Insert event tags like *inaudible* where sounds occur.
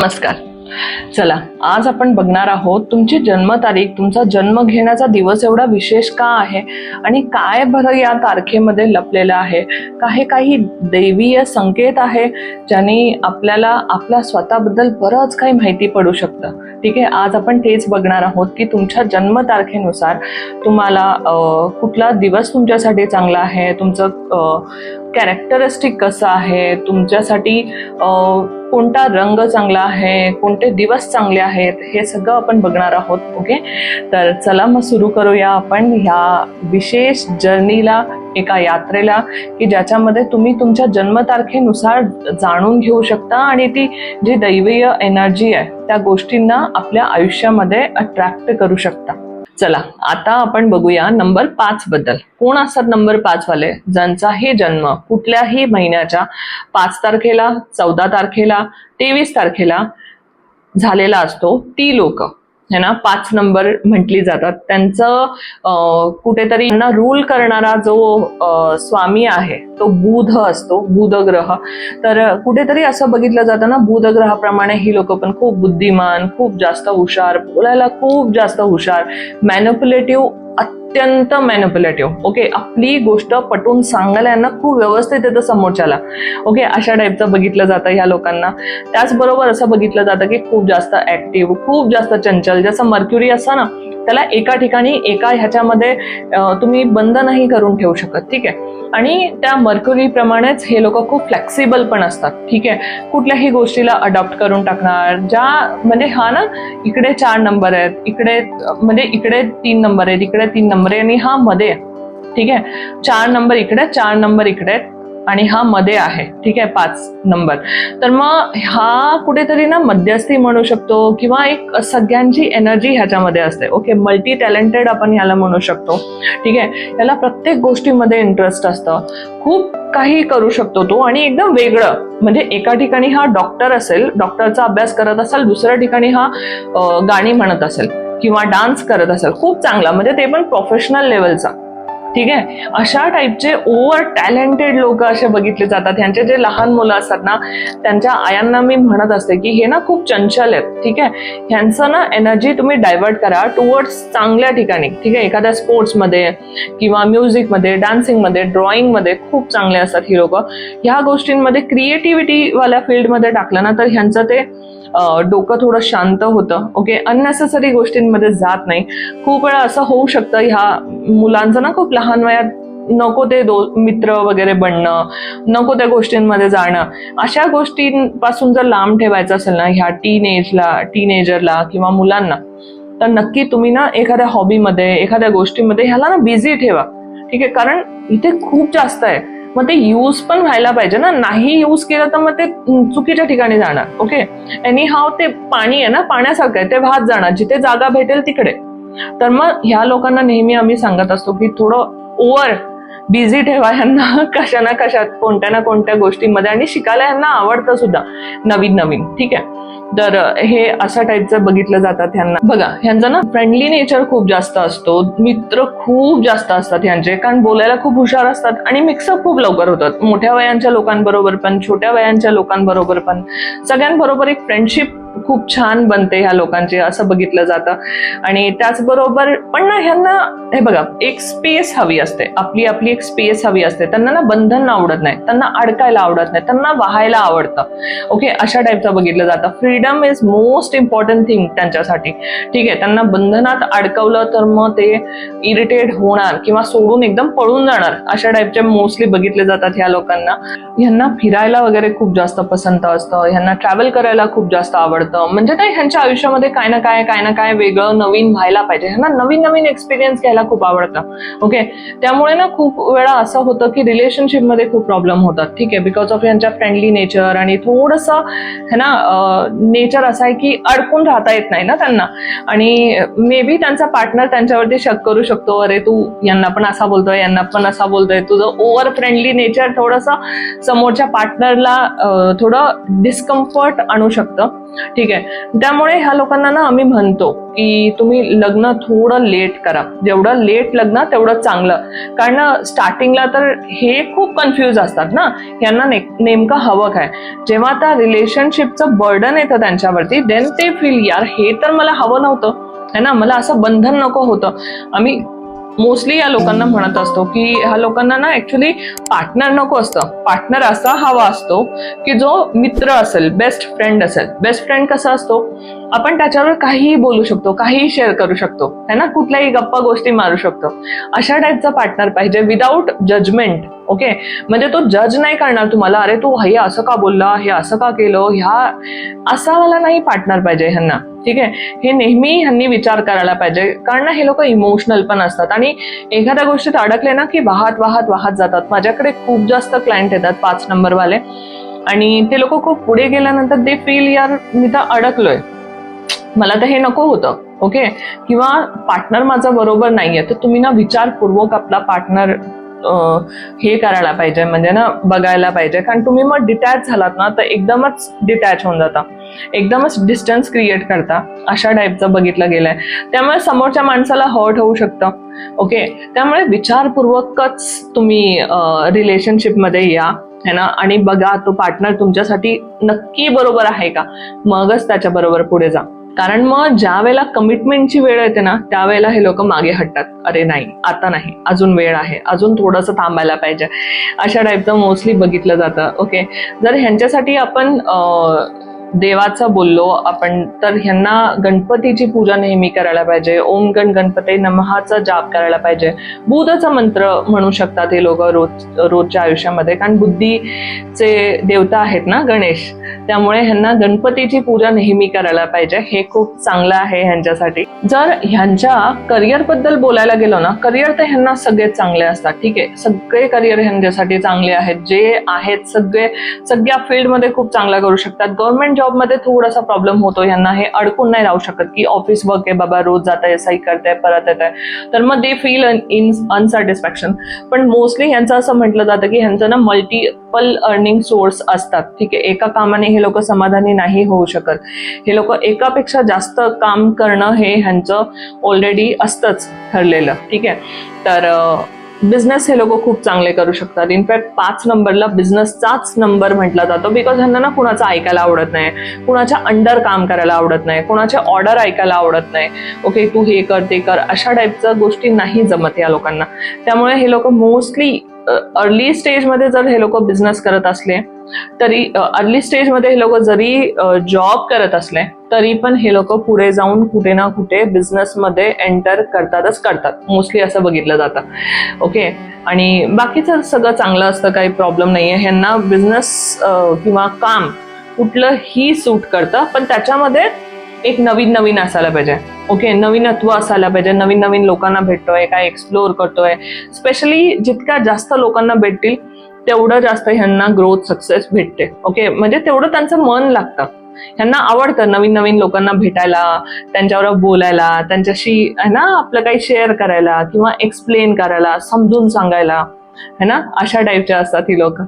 नमस्कार. चला आज आपण बघणार आहोत तुमची जन्मतारीख तुमचा जन्म घेण्याचा दिवस एवढा विशेष का आहे आणि काय बरं या तारखेमध्ये लपलेलं आहे? काही काही दैवीय संकेत आहे ज्याने आपल्याला आपल्या स्वतःबद्दल बरंच काही माहिती पडू शकतं. ठीक आहे आज आपण तेच बघणार आहोत की तुमच्या जन्मतारखेनुसार तुम्हाला कुठला दिवस तुमच्यासाठी चांगला आहे? तुमचं कॅरेक्टरिस्टिक कसं आहे? तुमच्यासाठी कोणता रंग चांगला आहे? कोणते दिवस चांगले आहेत? हे सगळं आपण बघणार आहोत ओके? तर चला मग सुरू करूया आपण ह्या विशेष जर्नीला एका यात्रेला की ज्याच्यामध्ये तुम्ही तुमच्या जन्मतारखेनुसार जाणून घेऊ शकता आणि ती जी दैवीय एनर्जी आहे त्या गोष्टींना आपल्या आयुष्यामध्ये अट्रॅक्ट करू शकता. चला आता आपण बघूया नंबर पाच बद्दल. कोण असतात नंबर पाच वाले? ज्यांचाही जन्म कुठल्याही महिन्याच्या पाच तारखेला चौदा तारखेला तेवीस तारखेला झालेला असतो ती लोक. है ना पाच नंबर म्हटली जातात. त्यांचं कुठेतरी त्यांना रूल करणारा जो स्वामी आहे तो बुध असतो बुध ग्रह तर कुठेतरी असं बघितलं जातं ना बुध ग्रहाप्रमाणे ही लोक पण खूप बुद्धिमान खूप जास्त हुशार बोलायला खूप जास्त हुशार मॅन्युप्युलेटिव्ह अत्यंत मॅनिप्युलेटिव्ह ओके आपली गोष्ट पटवून सांगायला यांना खूप व्यवस्थित येतं समोरच्याला. ओके अशा टाईपचं बघितलं जातं ह्या लोकांना. त्याचबरोबर असं बघितलं जातं की खूप जास्त ऍक्टिव्ह खूप जास्त चंचल. जसं मर्क्युरी असतं ना त्याला एका ठिकाणी एका ह्याच्यामध्ये तुम्ही बंद नाही करून ठेवू शकत. ठीक आहे? आणि त्या मर्क्युरी प्रमाणेच हे लोक खूप फ्लेक्सिबल पण असतात. ठीक आहे? कुठल्याही गोष्टीला अडॉप्ट करून टाकणार. ज्या म्हणजे हा ना इकडे चार नंबर आहेत. इकडे म्हणजे इकडे तीन नंबर आहेत. इकडे तीन नंबर आहे आणि हा मध्ये ठीक आहे? चार नंबर इकडे चार नंबर इकडे आणि हा मध्ये आहे. ठीक आहे? पाच नंबर. तर मग हा कुठेतरी ना मध्यस्थी म्हणू शकतो किंवा एक सगळ्यांची एनर्जी ह्याच्यामध्ये असते. ओके? मल्टी टॅलेंटेड आपण ह्याला म्हणू शकतो. ठीक आहे? याला प्रत्येक गोष्टीमध्ये इंटरेस्ट असतं. खूप काही करू शकतो तो आणि एकदम वेगळं. म्हणजे एका ठिकाणी हा डॉक्टर असेल डॉक्टरचा अभ्यास करत असेल दुसऱ्या ठिकाणी हा गाणी म्हणत असेल. किंवा डान्स करत असेल खूप चांगला. म्हणजे ते पण प्रोफेशनल लेवलचा ठीक आहे? अशा टाईपचे ओव्हर टॅलेंटेड लोक असे बघितले जातात. ह्यांचे जे लहान मुलं असतात ना त्यांच्या आयांना मी म्हणत असते की हे ना खूप चंचल आहेत. ठीक आहे? ह्यांचं ना एनर्जी तुम्ही डायव्हर्ट करा टुवर्ड्स चांगल्या ठिकाणी. ठीक आहे? एखाद्या स्पोर्ट्समध्ये किंवा म्युझिकमध्ये डान्सिंगमध्ये ड्रॉइंगमध्ये खूप चांगले असतात ही लोक. ह्या गोष्टींमध्ये क्रिएटिव्हिटीवाल्या फील्डमध्ये टाकलं ना तर ह्यांचं ते डोकं थोडं शांत होतं. ओके अननेसेसरी गोष्टींमध्ये जात नाही. खूप वेळा असं होऊ शकतं ह्या मुलांचं ना खूप लहान वयात नको ते दो मित्र वगैरे बनणं नको त्या गोष्टींमध्ये जाणं. अशा गोष्टींपासून जर लांब ठेवायचं असेल ना ह्या टीन एजला टीनेजरला किंवा मुलांना तर नक्की तुम्ही ना एखाद्या हॉबीमध्ये एखाद्या गोष्टीमध्ये ह्याला ना बिझी ठेवा. ठीक आहे? कारण इथे खूप जास्त आहे. मग ते यूज पण व्हायला पाहिजे ना. नाही यूज केलं तर मग ते चुकीच्या ठिकाणी जाणार. ओके एनी हाव ते पाणी आहे ना पाण्यासारखं आहे. ते वाहत जाणार. जिथे जागा भेटेल तिकडे. तर मग ह्या लोकांना नेहमी आम्ही सांगत असतो की थोडं ओव्हर बिझी ठेवा यांना *laughs* कशा ना कशात कोणत्या ना कोणत्या गोष्टींमध्ये. आणि शिकायला यांना आवडतं सुद्धा नवीन नवीन ठीक आहे? तर हे अशा टाईपचं बघितलं जातात ह्यांना. बघा ह्यांचं ना फ्रेंडली नेचर खूप जास्त असतो. मित्र खूप जास्त असतात ह्यांचे. कारण बोलायला खूप हुशार असतात आणि मिक्सअप खूप लवकर होतात. मोठ्या वयांच्या लोकांबरोबर पण छोट्या वयांच्या लोकांबरोबर पण. सगळ्यांबरोबर एक फ्रेंडशिप खूप छान बनते ह्या लोकांची असं बघितलं जातं. आणि त्याचबरोबर पण ना ह्यांना हे बघा एक स्पेस हवी असते. आपली आपली एक स्पेस हवी असते. त्यांना ना बंधन आवडत नाही. त्यांना अडकायला आवडत नाही. त्यांना वाहायला आवडतं. ओके अशा टाईपचं बघितलं जातं. Freedom is most important thing त्यांच्यासाठी. ठीक आहे त्यांना बंधनात अडकवलं तर मग ते इरिटेट होणार किंवा सोडून एकदम पळून जाणार. अशा टाईपचे मोस्टली बघितले जातात ह्या लोकांना. ह्यांना फिरायला वगैरे खूप जास्त पसंत असतं. ह्यांना ट्रॅव्हल करायला खूप जास्त आवडतं. म्हणजे काय ह्यांच्या आयुष्यामध्ये काय ना काय काय ना काय वेगळं नवीन व्हायला पाहिजे. ह्यांना नवीन नवीन एक्सपिरियन्स घ्यायला खूप आवडतं. ओके त्यामुळे ना खूप वेळा असं होतं की रिलेशनशिपमध्ये खूप प्रॉब्लेम होतात. ठीक आहे? बिकॉज ऑफ यांच्या फ्रेंडली नेचर आणि थोडंसं है ना नेचर असा आहे की अडकून राहता येत नाही ना त्यांना. आणि मे बी त्यांचा पार्टनर त्यांच्यावरती शक करू शकतो. अरे तू यांना पण असा बोलतोय यांना पण असा बोलतोय. तुझं ओव्हर फ्रेंडली नेचर थोडंसं समोरच्या पार्टनरला थोडं डिस्कम्फर्ट आणू शकतं. ठीक आहे. त्यामुळे ह्या लोकांना ना आम्ही म्हणतो की तुम्ही लग्न थोडं लेट करा. जेवढं लेट लग्न तेवढं चांगलं. कारण स्टार्टिंगला तर हे खूप कन्फ्यूज असतात ना. यांना ने- नेमकं हवं काय? जेव्हा त्या रिलेशनशिपचं बर्डन येतं त्यांच्यावरती. देन ते फील यार हे तर मला हवं नव्हतं. है ना? मला असं बंधन नको होतं. आम्ही मोस्टली या लोकांना म्हणत असतो की ह्या लोकांना ना ऍक्च्युली पार्टनर नको असतं. पार्टनर असा हवा असतो की जो मित्र असेल बेस्ट फ्रेंड असेल. बेस्ट फ्रेंड कसा असतो? आपण त्याच्यावर काहीही बोलू शकतो काहीही शेअर करू शकतो. है ना? कुठल्याही गप्पा गोष्टी मारू शकतो. अशा टाईपचा पार्टनर पाहिजे विदाऊट जजमेंट ओके म्हणजे तो जज नाही करणार तुम्हाला अरे तू हे असं का बोलला? हे असं का केलं? ह्या असा मला नाही पार्टनर पाहिजे ह्यांना. ठीक आहे? हे नेहमी ह्यांनी विचार करायला पाहिजे. कारण ना हे लोक इमोशनल पण असतात. आणि एखाद्या गोष्टीत अडकले ना की वाहत वाहत वाहत जातात. माझ्याकडे खूप जास्त क्लायंट येतात पाच नंबरवाले. आणि ते लोक खूप पुढे गेल्यानंतर ते फील यार मी तर अडकलोय. मला तर हे नको होतं. ओके किंवा पार्टनर माझा बरोबर नाहीये. तर तुम्ही ना विचारपूर्वक आपला पार्टनर हे करायला पाहिजे म्हणजे ना बघायला पाहिजे. कारण तुम्ही मग डिटॅच झालात ना तर एकदमच डिटॅच होऊन जाता. एकदमच डिस्टन्स क्रिएट करता. अशा टाईपचं बघितलं गेलंय. त्यामुळे समोरच्या माणसाला हर्ट होऊ शकतं. ओके त्यामुळे विचारपूर्वकच तुम्ही रिलेशनशिपमध्ये या. है ना? आणि बघा तो पार्टनर तुमच्यासाठी नक्की बरोबर आहे का? मगच त्याच्याबरोबर पुढे जा. कारण मग ज्या वेळेला कमिटमेंटची वेळ येते ना त्यावेळेला हे लोक मागे हटतात. अरे नाही आता नाही अजून वेळ आहे अजून थोडंसं थांबायला पाहिजे. अशा टाईपचं मोस्टली बघितलं जातं. ओके जर ह्यांच्यासाठी आपण देवाचं बोललो आपण तर ह्यांना गणपतीची पूजा नेहमी करायला पाहिजे. ओम गण गणपती नमहाचा जाप करायला पाहिजे. बुधचा मंत्र म्हणू शकतात हे लोक रोज रोजच्या आयुष्यामध्ये. कारण बुद्धीचे देवता आहेत ना गणेश? त्यामुळे ह्यांना गणपतीची पूजा नेहमी करायला पाहिजे. हे खूप चांगलं आहे ह्यांच्यासाठी. जर ह्यांच्या करिअरबद्दल बोलायला गेलो ना करिअर तर ह्यांना सगळेच चांगले असतात. ठीक आहे? सगळे करिअर ह्यांच्यासाठी चांगले आहेत. जे आहेत सगळे सगळ्या फील्डमध्ये खूप चांगला करू शकतात. गव्हर्नमेंट जॉबमध्ये थोडासा प्रॉब्लेम होतो यांना हे अडकून नाही राहू शकत की ऑफिस वर्क आहे बाबा रोज जात आहे करताय परत येत आहे. तर मग दे फील इन अनसॅटिस्फॅक्शन पण मोस्टली यांचं असं म्हटलं जातं की ह्यांचं ना मल्टिपल अर्निंग सोर्स असतात. ठीक आहे एका कामाने हे लोक समाधानी नाही होऊ शकत. हे लोक एकापेक्षा जास्त काम करणं हे ह्यांचं ऑलरेडी असतंच ठरलेलं. ठीक आहे? तर बिझनेस हे लोक खूप चांगले करू शकतात. इनफॅक्ट पाच नंबरला बिझनेसचाच नंबर म्हटला जातो बिकॉज ह्यांना ना कुणाचं ऐकायला आवडत नाही. कुणाच्या अंडर काम करायला आवडत नाही. कुणाच्या ऑर्डर ऐकायला आवडत नाही. ओके तू हे कर ते कर अशा टाईपच्या गोष्टी नाही जमत या लोकांना. त्यामुळे हे लोक मोस्टली अर्ली स्टेजमध्ये जर हे लोक बिझनेस करत असले तरी अर्ली स्टेजमध्ये हे लोक जरी जॉब करत असले तरी पण हे लोक पुढे जाऊन कुठे ना कुठे बिझनेसमध्ये एंटर करतातच करतात. मोस्टली असं बघितलं जातं. ओके आणि बाकीचं सगळं चांगलं असतं काही प्रॉब्लेम नाहीये. ह्यांना बिझनेस किंवा काम कुठलंही सूट करतं पण त्याच्यामध्ये एक नवीन नवीन असायला पाहिजे. ओके नवीनत्व असायला पाहिजे. नवीन नवीन लोकांना भेटतोय काय एक्सप्लोअर करतोय. स्पेशली जितक्या जास्त लोकांना भेटतील तेवढं जास्त ह्यांना ग्रोथ सक्सेस भेटते. ओके म्हणजे तेवढं त्यांचं मन लागतं. ह्यांना आवडतं नवीन नवीन लोकांना भेटायला त्यांच्यावर बोलायला त्यांच्याशी है ना आपलं काही शेअर करायला किंवा एक्सप्लेन करायला समजून सांगायला. है ना? अशा टाईपच्या असतात ही लोक.